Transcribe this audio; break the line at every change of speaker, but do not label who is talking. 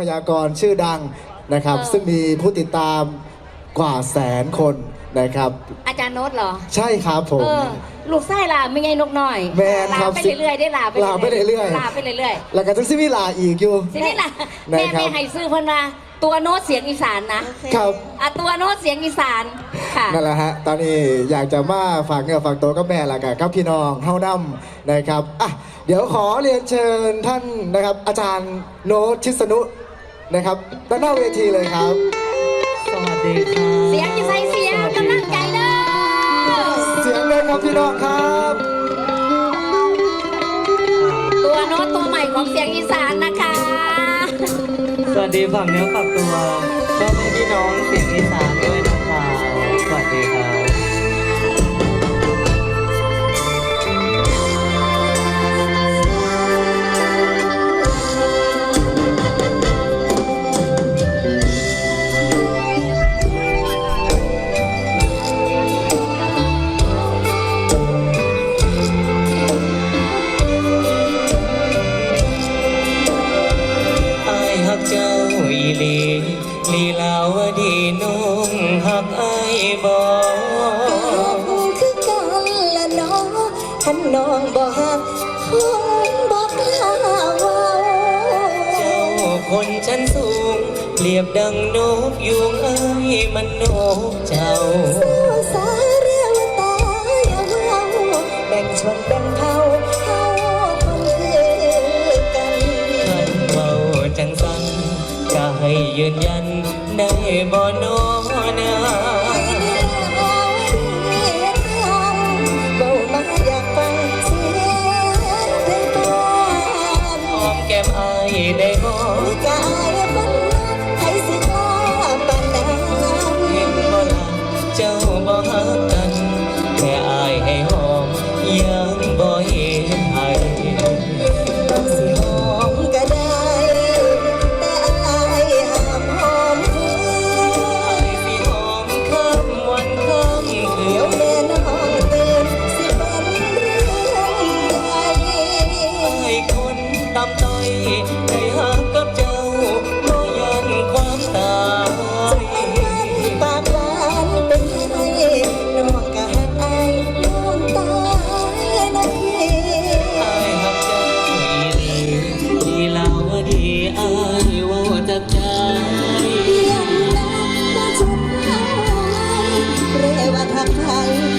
พยากรณ์ชื่อดังนะครับ
เออ
ซึ่งมีผู้ติดตามกว่าแสนคนนะครับ
อาจารย์โน้ตเหรอ
ใช่ครับผม
เออ ลูกไส้ลาไม่ไงนกน้อย
แม่นครับ
ลาไปเรื่อยๆได้ลาไป
ลาไปเรื่อยๆ
ลาไปเรื่อย
แล้วก็จะซิวิลาอีกอยู่
ๆสินี่ล่ะ
นะ
แม่
ครับ
แม่ให้ซื้อเพิ่นมาตัวโน้ตเสียงอีสานนะครับ อะตัวโน้ตเสียงอีสานค่ะ
นั่นแหละฮะ ตอนนี้อยากจะมาฝากเนื้อฝากตัวกับแม่ละกันครับพี่น้องเฮานํนะครับ อะ เดี๋ยวขอเรียนเชิญท่านนะครับ อาจารย์โน้ตชิสนุ นะครับด้านหน้าเวทีเลยครับ
สวัสดีครับ
เสียงจะใส่เสียงกำลังใจเด้อ
เสียงเลยครับพี่น้องครับ
ตัวโน้ตตัวใหม่ของเสียงอีสานนะคะ
สวัสดีฝั่งเนื้อฝั่งตัว เจ้าอีหลีลีลาวดีน้องฮักไอายบอ
คือกันละน้องท่านน้องบ่ฮักคงบ่กล้าเว้า
เจ้าคนชั้นสูงเปรียบดังนกยุงเอ้มันนกเจ้า
ยืน
ยันได้บ่นอนา time.